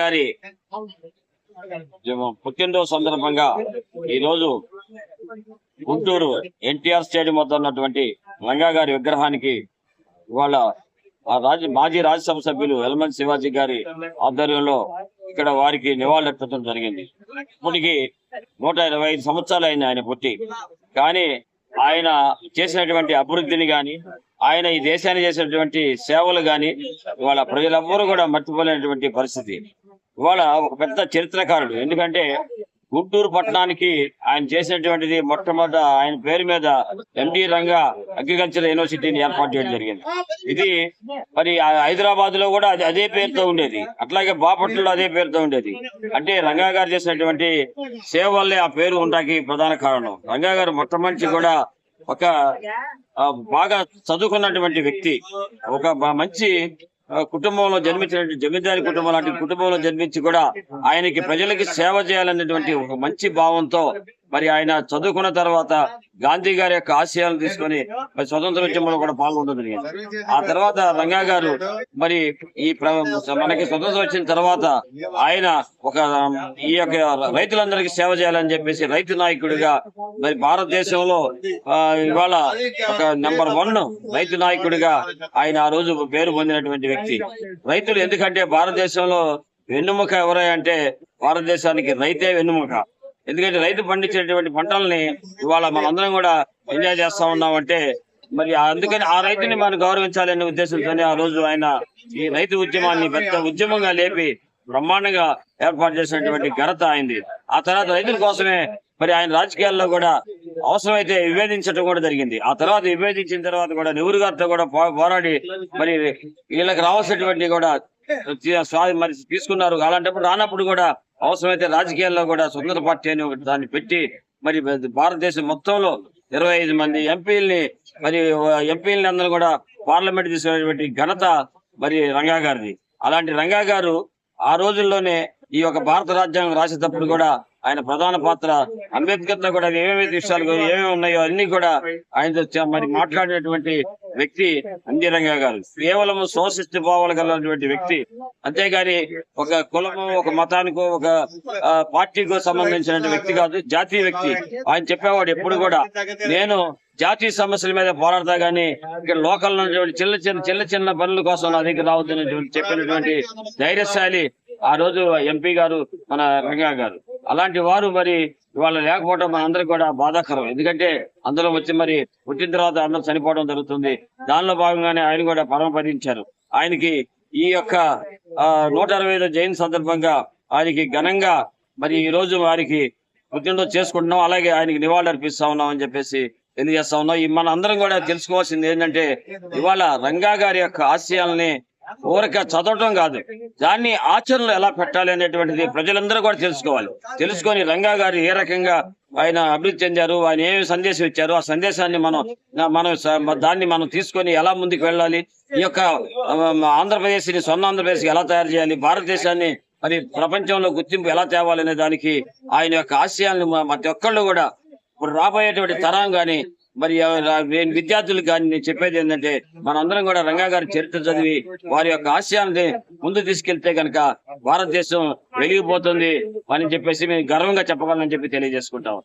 గారి పుట్టినరోజు సందర్భంగా ఈ రోజు గుంటూరు ఎన్టీఆర్ స్టేడియం వద్ద ఉన్నటువంటి రంగా గారి విగ్రహానికి ఇవాళ రాజ మాజీ రాజ్యసభ సభ్యులు ఎల్మన్ శివాజీ గారి ఆధ్వర్యంలో ఇక్కడ వారికి నివాళులర్పించడం జరిగింది. ఇప్పటికి నూట ఇరవై ఐదు సంవత్సరాలు అయింది ఆయన పుట్టి. కానీ ఆయన చేసినటువంటి అభివృద్ధిని గాని ఆయన ఈ దేశాన్ని చేసినటువంటి సేవలు గాని ఇవాళ ప్రజలెవ్వరూ కూడా మర్చిపోలేనటువంటి పరిస్థితి. ఇవాళ ఒక పెద్ద చరిత్రకారుడు. ఎందుకంటే గుంటూరు పట్టణానికి ఆయన చేసినటువంటిది మొట్టమొదట ఆయన పేరు మీద ఎండి రంగా అగ్రికల్చర్ యూనివర్సిటీని ఏర్పాటు చేయడం జరిగింది. ఇది మరి హైదరాబాద్లో కూడా అదే పేరుతో ఉండేది. అట్లాగే బాపట్లలో అదే పేరుతో ఉండేది. అంటే రంగా గారు చేసినటువంటి సేవల్లే ఆ పేరు ఉండడానికి ప్రధాన కారణం. రంగా గారు మొట్టమొదటి కూడా ఒక బాగా చదువుకున్నటువంటి వ్యక్తి. ఒక మంచి కుటుంబంలో జన్మించినటువంటి జమీందారి కుటుంబం లాంటి కుటుంబంలో జన్మించి కూడా ఆయనకి ప్రజలకి సేవ చేయాలనేటువంటి ఒక మంచి భావంతో మరి ఆయన చదువుకున్న తర్వాత గాంధీ గారి యొక్క ఆశయాలను తీసుకొని మరి స్వతంత్ర ఉద్యమంలో కూడా పాల్గొనడం జరిగింది. ఆ తర్వాత రంగా గారు మరి ఈ మనకి స్వతంత్రం వచ్చిన తర్వాత ఆయన ఒక ఈ యొక్క రైతులందరికీ సేవ చేయాలని చెప్పేసి రైతు నాయకుడిగా మరి భారతదేశంలో ఆ, ఇవాళ ఒక నెంబర్ వన్ రైతు నాయకుడిగా ఆయన ఆ రోజు పేరు పొందినటువంటి వ్యక్తి. రైతులు ఎందుకంటే భారతదేశంలో వెన్నుముక ఎవరై అంటే భారతదేశానికి రైతే వెన్నుముక. ఎందుకంటే రైతు పండించినటువంటి పంటల్ని ఇవాళ మనందరం కూడా ఎంజాయ్ చేస్తా ఉన్నామంటే మరి అందుకని ఆ రైతుని మనం గౌరవించాలనే ఉద్దేశంతోనే ఆ రోజు ఆయన ఈ రైతు ఉద్యమాన్ని పెద్ద ఉద్యమంగా లేపి బ్రహ్మాండంగా ఏర్పాటు చేసినటువంటి ఘనత అయింది ఆ తర్వాత రైతుల కోసమే మరి ఆయన రాజకీయాల్లో కూడా అవసరమైతే విభేదించడం కూడా జరిగింది. ఆ తర్వాత విభేదించిన తర్వాత కూడా నెహ్రూ గారితో కూడా పోరాడి మరి వీళ్ళకి రావాల్సినటువంటి కూడా మరి తీసుకున్నారు. అలాంటప్పుడు రానప్పుడు కూడా అవసరమైతే రాజకీయాల్లో కూడా స్వతంత్ర పార్టీ అని ఒకటి దాన్ని పెట్టి మరి భారతదేశం మొత్తంలో ఇరవై ఐదు మంది ఎంపీల్ని మరి ఎంపీలని అందరూ కూడా పార్లమెంట్ తీసుకునేటువంటి ఘనత మరి రంగా గారిది. అలాంటి రంగా గారు ఆ రోజుల్లోనే ఈ యొక్క భారత రాజ్యాంగం రాసేటప్పుడు కూడా ఆయన ప్రధాన పాత్ర అంబేద్కర్లో కూడా ఏమేమి విషయాలు ఏమేమి ఉన్నాయో అన్ని కూడా ఆయనతో మరి మాట్లాడినటువంటి వ్యక్తి అంజీ గారు. కేవలం సోషిస్ట్ భావాలు కలిగినటువంటి వ్యక్తి. అంతేగాని ఒక కులము ఒక మతానికో ఒక పార్టీకో సంబంధించిన వ్యక్తి కాదు జాతీయ వ్యక్తి. ఆయన చెప్పేవాడు ఎప్పుడు కూడా నేను జాతీయ సమస్యల మీద పోరాడతా గానీ ఇక్కడ లోకల్ చిన్న చిన్న చిన్న చిన్న పనుల కోసం నా దగ్గర రావద్దు చెప్పినటువంటి ధైర్యశాలి ఆ రోజు ఎంపీ గారు మన రంగా గారు. అలాంటి వారు మరి ఇవాళ లేకపోవడం మనందరికి కూడా బాధాకరం. ఎందుకంటే అందులో వచ్చి మరి పుట్టిన తర్వాత అందరూ చనిపోవడం జరుగుతుంది. దానిలో భాగంగానే ఆయన కూడా పరమపదించారు ఆయనకి ఈ యొక్క నూట అరవై జైన్ జయంతి సందర్భంగా ఆయనకి ఘనంగా మరి ఈ రోజు వారికి పుట్టినరోజు చేసుకుంటున్నాం. అలాగే ఆయనకి నివాళులు అర్పిస్తా ఉన్నాం అని చెప్పేసి తెలియజేస్తా ఉన్నాం. మన అందరం కూడా తెలుసుకోవాల్సింది ఏంటంటే ఇవాళ రంగా గారి యొక్క ఆశయాల్ని ఊరక చదవటం కాదు. దాన్ని ఆచరణలో ఎలా పెట్టాలి అనేటువంటిది ప్రజలందరూ కూడా తెలుసుకోవాలి. తెలుసుకొని రంగా గారు ఏ రకంగా ఆయన అభివృద్ధి చెందారు ఆయన ఏమి సందేశం ఇచ్చారు ఆ సందేశాన్ని మనం మనం దాన్ని మనం తీసుకొని ఎలా ముందుకు వెళ్ళాలి ఈ యొక్క ఆంధ్రప్రదేశ్ని స్వర్ణ ఆంధ్రప్రదేశ్ ఎలా తయారు చేయాలి భారతదేశాన్ని మరి ప్రపంచంలో గుర్తింపు ఎలా తేవాలనే దానికి ఆయన యొక్క ఆశయాలను ప్రతి ఒక్కళ్ళు కూడా ఇప్పుడు రాబోయేటువంటి తరం గాని మరి ఎవ- విద్యార్థులకు కానీ నేను చెప్పేది ఏంటంటే మనందరం కూడా రంగా గారి చరిత్ర చదివి వారి యొక్క ఆశయాన్ని ముందు తీసుకెళ్తే గనక భారతదేశం వెలిగిపోతుంది అని చెప్పేసి మేము గర్వంగా చెప్పగలనని చెప్పి తెలియజేసుకుంటాం.